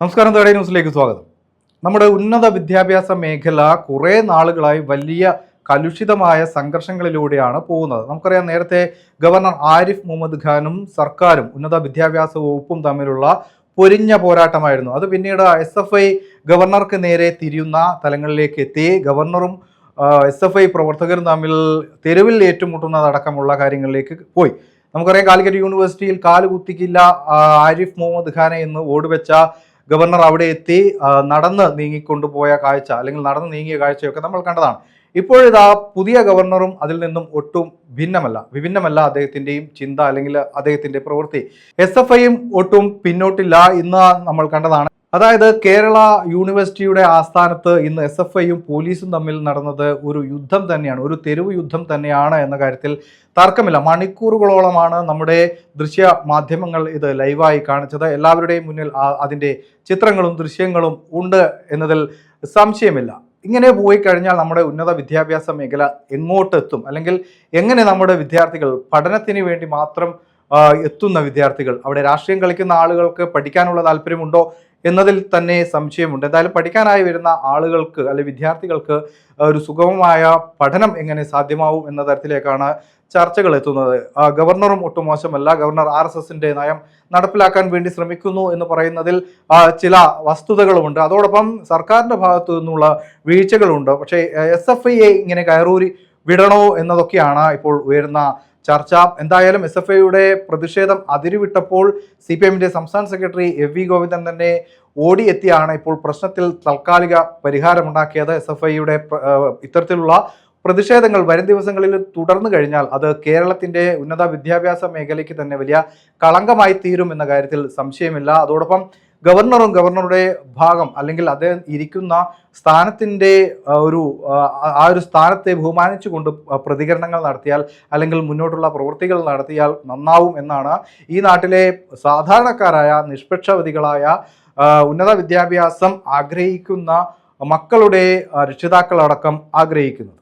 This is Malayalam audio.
നമസ്കാരം തേടേ ന്യൂസിലേക്ക് സ്വാഗതം. നമ്മുടെ ഉന്നത വിദ്യാഭ്യാസ മേഖല കുറേ നാളുകളായി വലിയ കലുഷിതമായ സംഘർഷങ്ങളിലൂടെയാണ് പോകുന്നത്. നമുക്കറിയാം നേരത്തെ ഗവർണർ ആരിഫ് മുഹമ്മദ് ഖാനും സർക്കാരും ഉന്നത വിദ്യാഭ്യാസ വകുപ്പും തമ്മിലുള്ള പൊരിഞ്ഞ പോരാട്ടമായിരുന്നു. അത് പിന്നീട് എസ് എഫ് ഐ ഗവർണർക്ക് നേരെ തിരിയുന്ന തലങ്ങളിലേക്ക് എത്തി. ഗവർണറും എസ് എഫ് ഐ പ്രവർത്തകരും തമ്മിൽ തെരുവിൽ ഏറ്റുമുട്ടുന്നതടക്കമുള്ള കാര്യങ്ങളിലേക്ക് പോയി. നമുക്കറിയാം കാലിക്കറ്റ് യൂണിവേഴ്സിറ്റിയിൽ കാലുകുത്തിക്കില്ല ആരിഫ് മുഹമ്മദ് ഖാനെ എന്ന് ഓടുവെച്ച ഗവർണർ അവിടെ എത്തി നടന്ന് നീങ്ങിക്കൊണ്ടുപോയ കാഴ്ച അല്ലെങ്കിൽ നടന്ന് നീങ്ങിയ കാഴ്ചയൊക്കെ നമ്മൾ കണ്ടതാണ്. ഇപ്പോഴിതാ പുതിയ ഗവർണറും അതിൽ നിന്നും ഒട്ടും ഭിന്നമല്ല. വിഭിന്നമല്ല അദ്ദേഹത്തിന്റെയും ചിന്ത അല്ലെങ്കിൽ അദ്ദേഹത്തിന്റെ പ്രവൃത്തി. എസ് എഫ് ഐയും ഒട്ടും പിന്നോട്ടില്ല ഇന്ന് നമ്മൾ കണ്ടതാണ്. അതായത് കേരള യൂണിവേഴ്സിറ്റിയുടെ ആസ്ഥാനത്ത് ഇന്ന് എസ് എഫ് ഐയും പോലീസും തമ്മിൽ നടന്നത് ഒരു യുദ്ധം തന്നെയാണ് ഒരു തെരുവ് യുദ്ധം തന്നെയാണ് എന്ന കാര്യത്തിൽ തർക്കമില്ല. മണിക്കൂറുകളോളമാണ് നമ്മുടെ ദൃശ്യ മാധ്യമങ്ങൾ ഇത് ലൈവായി കാണിച്ചത്. എല്ലാവരുടെയും മുന്നിൽ അതിന്റെ ചിത്രങ്ങളും ദൃശ്യങ്ങളും ഉണ്ട് എന്നതിൽ സംശയമില്ല. ഇങ്ങനെ പോയി കഴിഞ്ഞാൽ നമ്മുടെ ഉന്നത വിദ്യാഭ്യാസ മേഖല എങ്ങോട്ടെത്തും അല്ലെങ്കിൽ എങ്ങനെ നമ്മുടെ വിദ്യാർത്ഥികൾ പഠനത്തിന് വേണ്ടി മാത്രം എത്തുന്ന വിദ്യാർത്ഥികൾ? അവിടെ രാഷ്ട്രീയം കളിക്കുന്ന ആളുകൾക്ക് പഠിക്കാനുള്ള താല്പര്യമുണ്ടോ? എന്നതിൽ തന്നെ സംശയമുണ്ട്. എന്തായാലും പഠിക്കാനായി വരുന്ന ആളുകൾക്ക് അല്ലെ വിദ്യാർത്ഥികൾക്ക് ഒരു സുഗമമായ പഠനം എങ്ങനെ സാധ്യമാവും എന്ന തരത്തിലേക്കാണ് ചർച്ചകൾ എത്തുന്നത്. ഗവർണറും ഒട്ടും മോശമല്ല. ഗവർണർ ആർ എസ് എസിന്റെ നയം നടപ്പിലാക്കാൻ വേണ്ടി ശ്രമിക്കുന്നു എന്ന് പറയുന്നതിൽ ചില വസ്തുതകളുമുണ്ട്. അതോടൊപ്പം സർക്കാരിന്റെ ഭാഗത്തു നിന്നുള്ള വീഴ്ചകളുണ്ട്. പക്ഷേ എസ് എഫ് ഐയെ ഇങ്ങനെ കയറൂരി വിടണോ എന്നതൊക്കെയാണ് ഇപ്പോൾ ഉയരുന്ന ചർച്ച. എന്തായാലും എസ് എഫ് ഐയുടെ പ്രതിഷേധം അതിരുവിട്ടപ്പോൾ സി പി എമ്മിന്റെ സംസ്ഥാന സെക്രട്ടറി എം വി ഗോവിന്ദൻ തന്നെ ഓടിയെത്തിയാണ് ഇപ്പോൾ പ്രശ്നത്തിൽ താൽക്കാലിക പരിഹാരമുണ്ടാക്കിയത്. എസ് എഫ് ഐയുടെ ഇത്തരത്തിലുള്ള പ്രതിഷേധങ്ങൾ വരും ദിവസങ്ങളിൽ തുടർന്നു കഴിഞ്ഞാൽ അത് കേരളത്തിന്റെ ഉന്നത വിദ്യാഭ്യാസ മേഖലയ്ക്ക് തന്നെ വലിയ കളങ്കമായി തീരും എന്ന കാര്യത്തിൽ സംശയമില്ല. അതോടൊപ്പം ഗവർണറും ഗവർണറുടെ ഭാഗം അല്ലെങ്കിൽ അദ്ദേഹം ഇരിക്കുന്ന സ്ഥാനത്തിന്റെ ഒരു ആ, ഒരു സ്ഥാനത്തെ ബഹുമാനിച്ചുകൊണ്ട് പ്രതികരണങ്ങൾ നടത്തിയാൽ അല്ലെങ്കിൽ മുന്നോട്ടുള്ള പ്രവൃത്തികൾ നടത്തിയാൽ നന്നാവും എന്നാണ് ഈ നാട്ടിലെ സാധാരണക്കാരായ നിഷ്പക്ഷവതികളായ ഉന്നത വിദ്യാഭ്യാസം ആഗ്രഹിക്കുന്ന മക്കളുടെ രക്ഷിതാക്കളടക്കം ആഗ്രഹിക്കുന്നത്.